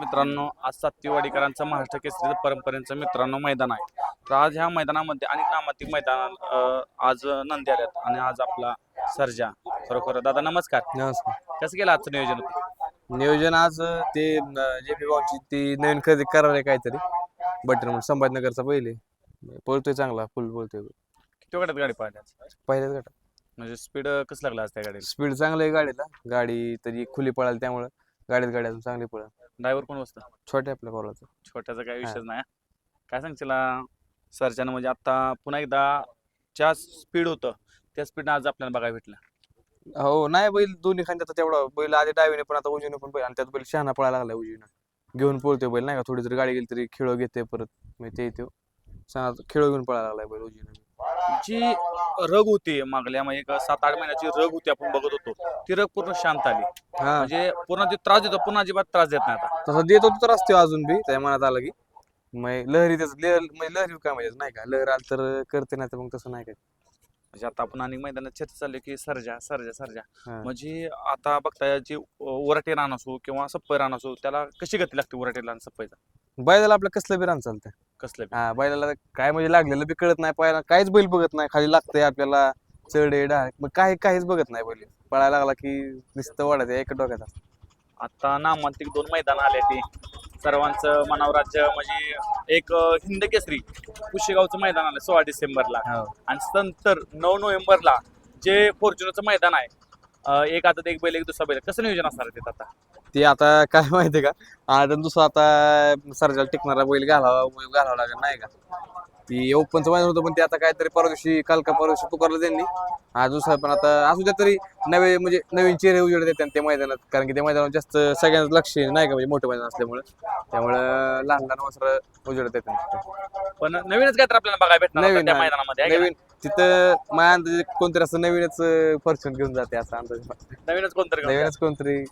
मित्रांनो आज सातवीवाडीकरांचं महाराष्ट्र केसरी परंपरेचं मित्रांनो मैदान आहे. तर आज ह्या मैदानामध्ये अनेक नामांतिक मैदान आज नंदी आल्यात आणि आज आपला सर्जा खरोखर. दादा नमस्कार. नमस्कार. कसं केलं आजचं नियोजन नियोजन आज ते जे पी भाऊची ती नवीन खरेदी करायला काहीतरी. बटन म्हणून संभाजीनगरचा पहिले. पळतोय चांगला फुल पळतोय. किती गटात गाडी पाहिली आज? पहिल्याच गटात. म्हणजे स्पीड कसं लागलं आज त्या गाडीला? स्पीड चांगलं आहे गाडीला. गाडी तरी खुली पळाली त्यामुळं. गाडीत गाडी अजून चांगली पळाल. ड्रायव्हर कोण बसतं? छोट्या आपल्या पोराचं. छोट्याचा काही विषयच नाही. काय सांगशील सरच्यानं म्हणजे आता पुन्हा एकदा ज्या स्पीड होतं त्या स्पीडनं आज आपल्याला बघायला भेटलं. हो नाही बैल दोन्ही खांद्याचा तेवढा. बैल आधी डावीने पण आता उजवीने पण बैल आणि त्यात बैल शहाणा पळायला लागला उजवीनं. घेऊन पळतोय बैल नाही का? थोडी जरी गाडी गेली तरी खेळ घेते परत. म्हणजे ते येतो खेळ घेऊन पळायला लागलाय बैल उजवीनं. जी रग होती मागल्या म्हणजे एक सात आठ महिन्याची रग होती आपण बघत होतो. ती रग पूर्ण शांत आली. हा. म्हणजे पूर्ण ते त्रास देतो पुन्हा अजिबात त्रास देत नाही आता. तसं देत होतो तर असते अजून बी त्या मनात आलं की. मग लहरी त्याच लहर म्हणजे लहरी काय म्हणजे नाही का लहर आलं तर करते नाही तर मग तसं नाही काय. म्हणजे आता आपण अनेक मैदानात चर्चा चालली की सर्जा सर्जा सर्जा. हा. म्हणजे आता बघताय जी उराटे रान असो किंवा सप्पय रान असो त्याला कशी गती लागते उराटेला आणि सप्पयचा? बैलाला आपलं कसलं बी रान चालतं कसलं बी. हा बैलाला काय म्हणजे लागलेलं बी कळत नाही पायाला काहीच बैल बघत नाही खाली लागतंय आपल्याला चढ आहे डाळ मग काही काहीच बघत नाही बैल. पळायला लागला की नुसतं वाढत एक डोक्यात असतं. आता नामांतिक दोन मैदान आले ती. सर्वांचं मनावर राज्य म्हणजे एक अं, हिंद केसरी कुशेगावचं मैदान आलं सोळा डिसेंबरला. आणि नंतर नऊ नोव्हेंबरला जे फॉर्च्युनरचं मैदान आहे अं, एक आता एक बैल एक दुसरा बैल कसं नियोजन असणार आहे ते आता? ते आता काय माहितीये का? आता दुसरा आता सर्जाला टिकणारा बैल घालावा घालावा लागेल नाही का? ती ओपनचं मैदान होतं पण ते आता काहीतरी परवा दिवशी काल का परवा दिवशी पुकारलं त्यांनी. आज दुसरा पण आता असू द्या तरी नवे म्हणजे नवीन चेहरे उजेड देतात ते मैदानात. कारण की त्या मैदानात जास्त सगळ्यांचं लक्ष नाही का? म्हणजे मोठं मैदान असल्यामुळे. त्यामुळे लहान लहान वस्त्र उजेड देतात पण नवीनच काय तर आपल्याला बघायला भेटणार आता नवीन, त्या हा. मैदानामध्ये आहे का नवीन. तिथं माझ्या अंदाजे कोणतरी असं नवीनच फॉर्च्युन घेऊन जाते असं अंदाज? नवीनच कोणतरी नवीनच कोणतरी.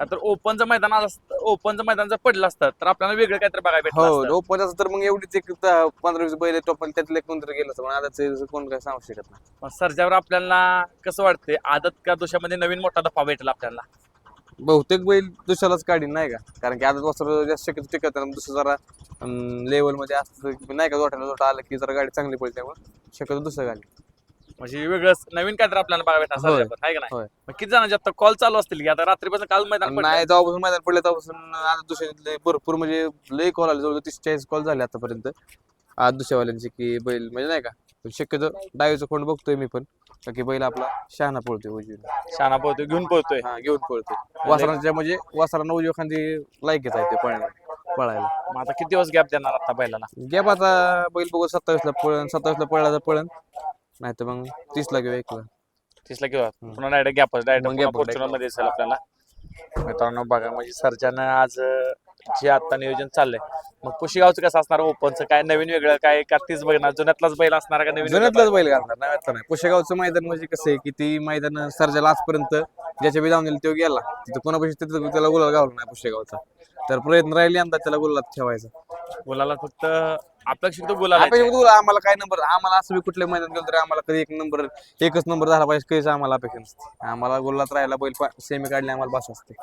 का तर ओपनचं मैदान असतं ओपनचं मैदान जर पडलं असतं तर आपल्याला वेगळं काहीतरी बघायला भेटलं हो असतं. ओपन असं तर मग एवढीच एक दहा- पंधरा वीस बैल टोपल त्यातले कोणतरी गेलं असतं. पण आता कोण काय सांगू शकत नाही पण सर्जावर आपल्याला कसं वाटते आदत का दोषामध्ये नवीन मोठा दफा भेटेल आपल्याला बहुतेक बैल दुसऱ्यालाच काढीन नाही का कारण की आता वस्त्र जास्त शक्यतो टिकत नाही दुसरं जरा लेवलमध्ये असतं नाही का जोट्याला जोटा आलं की जरा गाडी चांगली पडते त्यामुळे शक्यतो दुसरं गाडी म्हणजे वेगळंच. नवीन काहीतरी आपल्याला बघायला भेटणार होय. का नाही? होय. मग किती जणांचे आता कॉल चालू असतील की? आता रात्रीपासून काल मैदान पडलं. नाही जेव्हापासून मैदान पडले तेव्हापासून आता दुसऱ्या भरपूर म्हणजे लय कॉल आले जवळ तीस चाळीस कॉल झाले आतापर्यंत. आज दुसऱ्यावाल्यांचे की बैल म्हणजे नाही का? पण शक्यतो डावीचं कोण बघतोय मी पण. का की बैल आपला शहाणा पळतोय उजवीला. शाना पोहतोय घेऊन पोहतोय हा घेऊन पळतोय. वासरांच्या म्हणजे वासरांना उजव्या खांदी लायकीच आहे ते पळायला. पळायला. मग आता किती दिवस गॅप देणार आता बैलाला? गॅप आता बैल बघू सत्तावीसला पळण सत्तावीसला पळला तर पळण नाही तर मग तीसला किंवा एकला. तीसला किंवा पुन्हा डायरेक्ट गॅप डायरेक्ट मग gap वर फॉर्च्युनरमध्ये दिसेल आपल्याला. मित्रांनो बघा म्हणजे सर्जानं आज अं, जे आता नियोजन चाललंय मग पुशीगावचं कसं असणार? ओपनचं काय नवीन वेगळं काय? का तीच बघणार जुन्यातलाच बैल असणार का नवीन जुन्यातलाच बैल? घालणार नाही आता नाही. पुशेगावचं मैदान म्हणजे कसं आहे की ती मैदान सर्जाला आजपर्यंत ज्याच्या बी जाऊन तो गेला तिथं कोणापाशी तिथं त्याला गुलाल गावला नाही पुशेगावचा. तर प्रयत्न राहिले यंदा त्याला गुलालात ठेवायचा. गुलाला फक्त अपेक्षित. अपेक्षा होतं आम्हाला काय नंबर आम्हाला असं बी कुठल्या मैदान गेलं तरी आम्हाला कधी एक नंबर एकच नंबर झाला पाहिजे काहीच आम्हाला अपेक्षा नसते. आम्हाला गुलालात राहायला बैल सेमी काढले आम्हाला बस असते.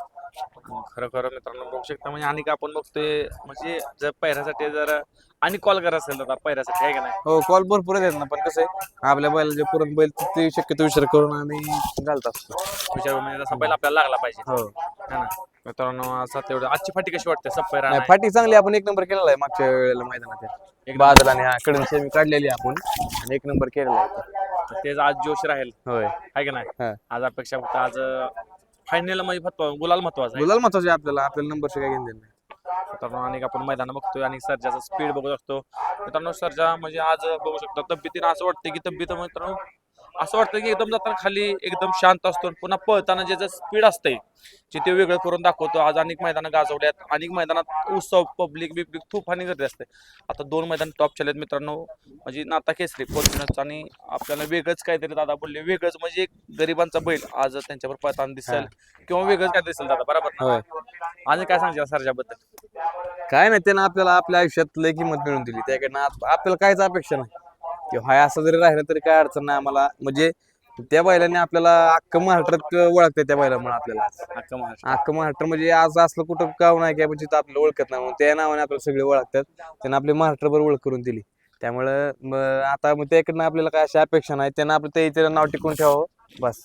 खरं खरं मित्रांनो बघू शकता म्हणजे आणि का आपण बघतोय म्हणजे जर पैऱ्यासाठी जर आणि कॉल करा असेल तर पैऱ्यासाठी आहे का नाही? हो कॉल भरपूर आहेत ना पण कसं आहे आपल्या बैला जे पुरण बैल ते शक्यतो विचार करून आम्ही घालत असतो. विचार म्हणजे बैल आपल्याला लागला पाहिजे. हो. है ना? मित्रांनो असं तेवढं. आजची फाटी कशी वाटते? सप्पैरा नाही फाटी चांगली आपण एक नंबर केलेला आहे मागच्या वेळेला मैदानात. एक बादल आणि हा कडून सेमी काढलेली आहे आपण. आणि एक नंबर केलेला आहे तेच आज जोश राहील. होय. आहे का नाही? हा. आज अपेक्षा फक्त आज फायनल म्हणजे महत्त्व गुलाल महत्त्वाचा आहे. गुलाल महत्त्वाचे आपल्याला. आपल्याला नंबर काय घेऊन नाही. मित्रांनो आणि आपण मैदान बघतोय आणि सर्जाचा स्पीड बघू शकतो मित्रांनो सर्जा म्हणजे आज बघू शकतो तब्येतीनं असं वाटतं की तब्येत मित्रांनो असं वाटतं की एकदम जाताना खाली एकदम शांत असतो पुन्हा पळताना ज्याचं स्पीड असतंय जे ते वेगळं करून दाखवतो. आज अनेक मैदानं गाजवल्यात. अनेक मैदानात उत्सव पब्लिक बिब्लिक खूप हानी गर्दी असते. आता दोन मैदान टॉप आहेत मित्रांनो. म्हणजे नाता केसरी फॉर्च्युनरचं आणि आपल्याला वेगळंच काहीतरी दादा बोलले. वेगळंच म्हणजे एक गरिबांचा बैल आज त्यांच्यावर पळताना दिसेल किंवा वेगळंच काय दिसेल दादा? बरोबर आणि काय सांगता सर्जाबद्दल? काय नाही त्यानं आपल्याला आपल्या आयुष्यात लय किंमत मिळवून दिली. त्याकडनं आप- आपल्याला काहीच अपेक्षा नाही. किंवा हाय असं जरी राहिलं तरी काय अडचण नाही आम्हाला. म्हणजे त्या बैलाने आपल्याला अख्खं महाराष्ट्रात ओळखते त्या बैलामुळे आपल्याला. अख्खा महाराष्ट्र. अख्खं महाराष्ट्र म्हणजे आज असलं कुठं गाव नाही की आपण जिथं आपल्याला ओळखत नाही. म्हणून त्या नावाने आपल्याला सगळे ओळखतात. त्यानं आपली महाराष्ट्रभर ओळख करून दिली. त्यामुळं आता मग त्याकडनं आपल्याला काय अशी अपेक्षा नाही. त्यानं आपलं ते इथे नाव टिकून ठेवावं. बस.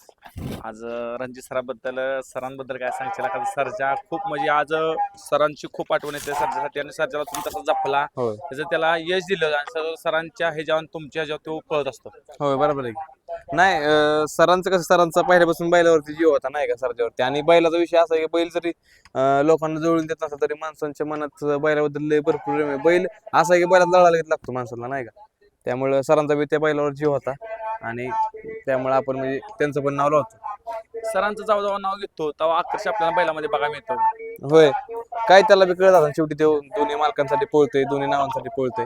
आज रणजित सराबद्दल सरांबद्दल काय सांगशील? का सरजा खूप म्हणजे आज सरांची खूप आठवण येते. सरजासाठी आणि सरजाला तुम्ही तसा जपला. होय. त्याचं त्याला यश दिलं आणि सर- सरांच्या ह्याच्यावर तुमच्या ह्याच्यावर तो पळत असतो. होय बरोबर आहे की. नाही अं, सरांचं कसं सरांचा पहिल्यापासून बैलावरती जीव होता नाही का सरच्यावरती आणि बैलाचा विषय असा आहे की बैल जरी अं, लोकांना जवळून देत नसला तरी माणसांच्या मनात बैलाबद्दल लय भरपूर प्रेम आहे. बैल असा आहे की बैलात लढा लगेच लागतो माणसाला नाही का? त्यामुळे सरांचा बी त्या बैलावर जीव होता. आणि त्यामुळे आपण म्हणजे त्यांचं पण नाव लावतो. सरांचं जेव्हा जेव्हा नाव घेतो तेव्हा आकर्ष आपल्याला बैलामध्ये बघायला मिळतं. होय. काय त्याला बी कळत असेल शेवटी ते दोन्ही मालकांसाठी पोळतोय दोन्ही नावांसाठी पोळतोय.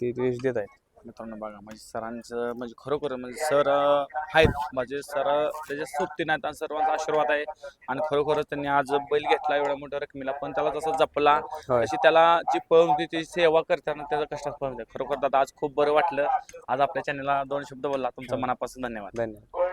ते देत आहेत. मित्रांनो बघा म्हणजे सरांचं म्हणजे खरोखर म्हणजे सर आहेत. म्हणजे सर त्याच्या सोबती नाहीत आणि सर्वांचा आशीर्वाद आहे. आणि खरोखरच त्यांनी आज बैल घेतला एवढ्या मोठ्या रकमेला. पण त्याला तसं जपला तशी त्याला जी पळून होती त्याची सेवा करताना त्याचा कष्टात पळून खरोखर दादा आज खूप बरं वाटलं. आज आपल्या चॅनलला दोन शब्द बोलला. तुमचा मनापासून धन्यवाद. धन्यवाद.